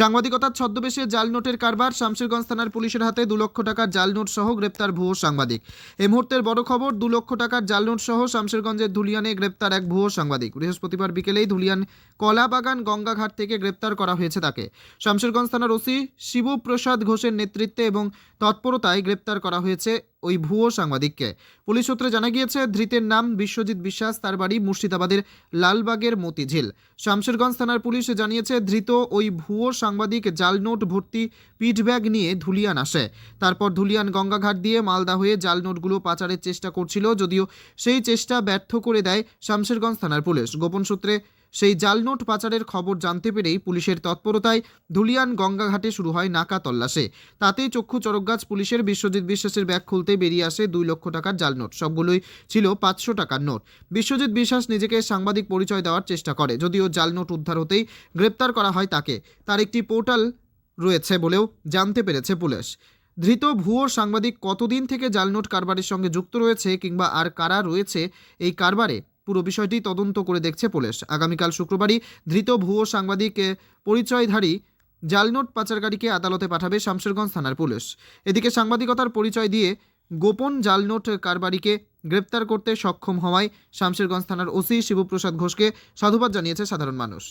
সাংবাদিকতার ছদ্মবেশে জাল নোটের কারবার শামশেরগঞ্জ থানার পুলিশের হাতে দু লক্ষ টাকার জাল নোট সহ গ্রেপ্তার ভুয়ো সাংবাদিক। এই মুহূর্তের বড় খবর, দু লক্ষ টাকার জাল নোট সহ শামশেরগঞ্জের ধুলিয়ানে গ্রেপ্তার এক ভুয়ো সাংবাদিক। বৃহস্পতিবার বিকেলেই ধুলিয়ান কলাবাগান গঙ্গাঘাট থেকে গ্রেপ্তার করা হয়েছে তাকে। শামশেরগঞ্জ থানার ওসি শিবপ্রসাদ ঘোষের নেতৃত্বে এবং তৎপরতায় গ্রেপ্তার করা হয়েছে ওই ভুয়ো সাংবাদিককে। পুলিশ সূত্রে জানা গিয়েছে, ধৃতের নাম বিশ্বজিৎ বিশ্বাস, তার বাড়ি মুর্শিদাবাদের লালবাগের মতিঝিল। শামশেরগঞ্জ থানার পুলিশ জানিয়েছে, ধৃত ওই ভুয়ো সাংবাদিক জাল নোট ভর্তি পিঠ ব্যাগ নিয়ে ধুলিয়ান আসে। তারপর ধুলিয়ান গঙ্গাঘাট দিয়ে মালদা হয়ে জাল নোটগুলো পাচারের চেষ্টা করছিল, যদিও সেই চেষ্টা ব্যর্থ করে দেয় শামশেরগঞ্জ থানার পুলিশ। গোপন সূত্রে সেই জাল নোট পাচারের খবর জানতে পেরেই পুলিশের তৎপরতায় ধুলিয়ান গঙ্গাঘাটে শুরু হয় নাকা তল্লাশে। তাতেই চক্ষু চরকগাছ পুলিশের বিশ্বজিৎ বিশ্বাসের ব্যাগ খুলতে বেরিয়ে আসে দুই লক্ষ টাকার জাল নোট। সবগুলোই ছিল পাঁচশো টাকার নোট। বিশ্বজিৎ বিশ্বাস নিজেকে সাংবাদিক পরিচয় দেওয়ার চেষ্টা করে, যদিও জাল নোট উদ্ধার হতেই গ্রেপ্তার করা হয় তাকে। তার একটি পোর্টাল রয়েছে বলেও জানতে পেরেছে পুলিশ। ধৃত ভুয়ো সাংবাদিক কতদিন থেকে জাল নোট কারবারের সঙ্গে যুক্ত রয়েছে কিংবা আর কারা রয়েছে এই কারবারে? পুরো বিষয়টি তদন্ত করে দেখছে পুলিশ। আগামীকাল শুক্রবারই ধৃত ভুয়ো সাংবাদিক পরিচয়ধারী জালনোট পাচারকারীকে আদালতে পাঠাবে শামশেরগঞ্জ থানার পুলিশ। এদিকে সাংবাদিকতার পরিচয় দিয়ে গোপন জালনোট কারবারিকে গ্রেপ্তার করতে সক্ষম হওয়ায় শামশেরগঞ্জ থানার ওসি শিবপ্রসাদ ঘোষকে সাধুবাদ জানিয়েছে সাধারণ মানুষ।